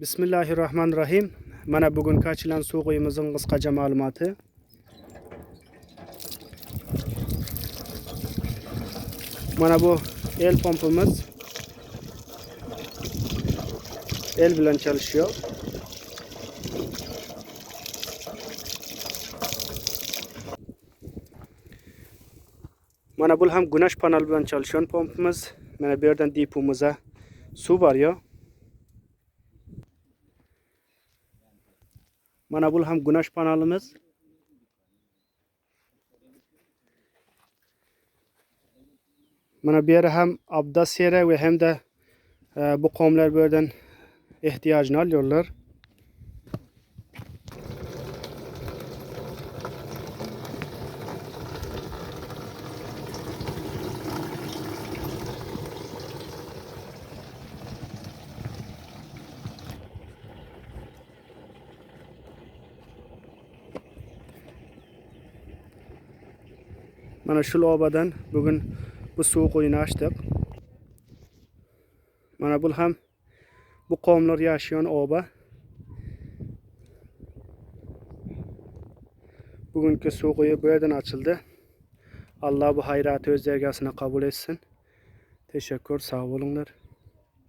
Bismillahirrahmanirrahim. Mana bugungi açılan suv quyimizin qisqacha ma'lumoti. Mana bu el pompamiz. El bilan çalışıyor. Mana bu ham güneş paneli bilan çalışan pompamiz. Mana bu yerdan dipomizga suv borıyor. Mana bu ham güneş panelimiz. Mana bu yeri ham abdas yeri ve hem de e, bu komlar bu yerden ihtiyacını alıyorlar. Mana şu lobadan bugün bu suv quyuni açtık. Mana bu ham bu qavmlar yaşayan oba. Bugünkü suv quyu bu yerden açıldı. Allah bu hayratı öz dergasına kabul etsin. Teşekkür, sağ olunlar.